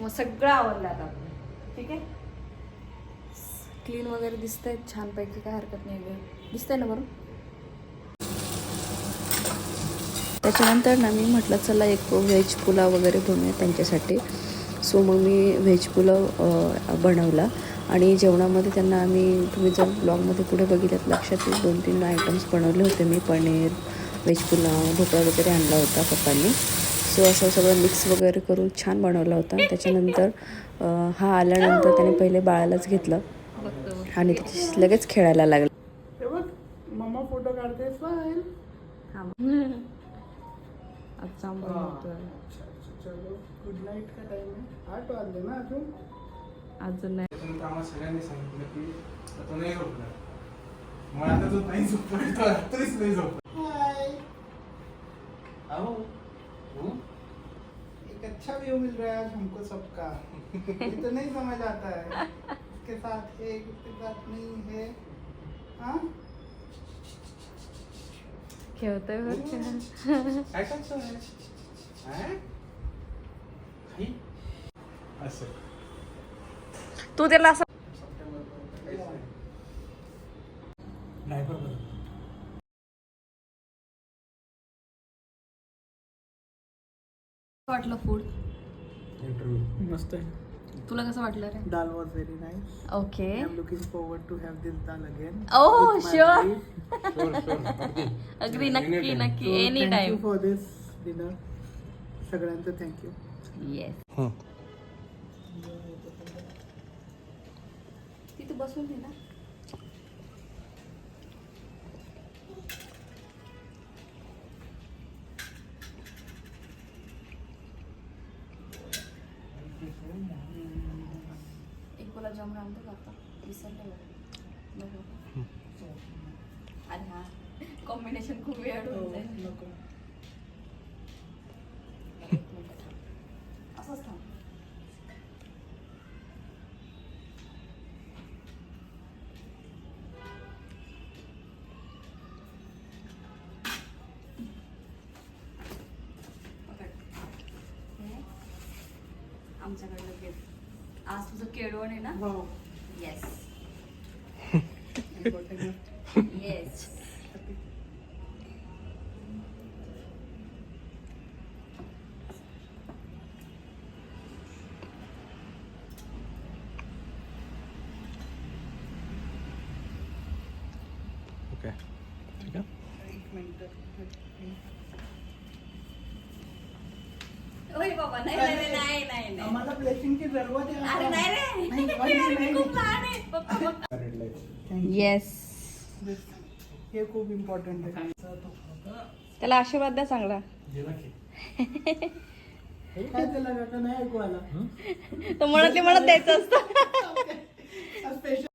मग सगळं आवरलं आता ठीक आहे? क्लीन वगैरे दिसतंय छानपैकी काय हरकत नाही ग. दिसतंय ना बरोबर त्याच्यानंतर ना मी म्हटलं चला एक व्हेज पुलाव वगैरे बनवूया त्यांच्यासाठी. सो मग मी व्हेज पुलाव बनवला. आणि जेवणामध्ये त्यांना आम्ही तुम्ही जर ब्लॉगमध्ये पुढे बघितलं लक्षात येईल दोन तीन आयटम्स बनवले होते मी पनीर व्हेज पुलाव ढोकळा वगैरे आणला होता पप्पांनी. सो असं सगळं मिक्स वगैरे करून छान बनवला होता. त्याच्यानंतर हा आल्यानंतर त्याने पहिले बाळालाच घेतलं. आणि त्याची लगेच खेळायला लागला. ते बघ मम्मा फोटो काढते आजचा चलो गुड नाईट का टाइम आहे? आठ वाजले ना अजून? अजून नाही. आम्हाला सगळ्यांनी सांगितलं की तो नाही झोपणार. मग आता तो नाही झोपणार तो रात्रीच नाही झोपणार. हाय आओ एक अच्छा व्यू मिल रहा है आज हमको सबका। ये तो नहीं समझ आता है। इसके साथ है इसके साथ नहीं है। हाँ? खेळतोय बरं ऐसा क्यों है। हा? भाई? अच्छा तू त्याला असं वाटलं फूड मस्त आहे. तुला कसं वाटलं रे? Dal was very nice okay looking forward to have this dal again oh sure agree नक्की नक्की. Any time for this dinner सगळ्यांचं थँक्यू येस तिथे बसून ना. गुलाबजामुन आणतो का आता? विसरले. अरे हा कॉम्बिनेशन खूप वेळ होऊन जाईल. नको. असंच थांब. हे आमच्याकडलं गिफ्ट आज तुझं केळवण आहे ना? येस. येस ओके ठीक आहे. एक मिनिट. ओय बाबा नाही नाही नाही, नाही. अरे नाही रे. खूप लहान आहे. पप्पा पप्पा. येस हे खूप इम्पॉर्टंट आहे. त्याला आशीर्वाद द्या चांगला. गेला की काय त्याला काका नाही ऐकू आला? तो म्हणत ते म्हणत द्यायचं असतं.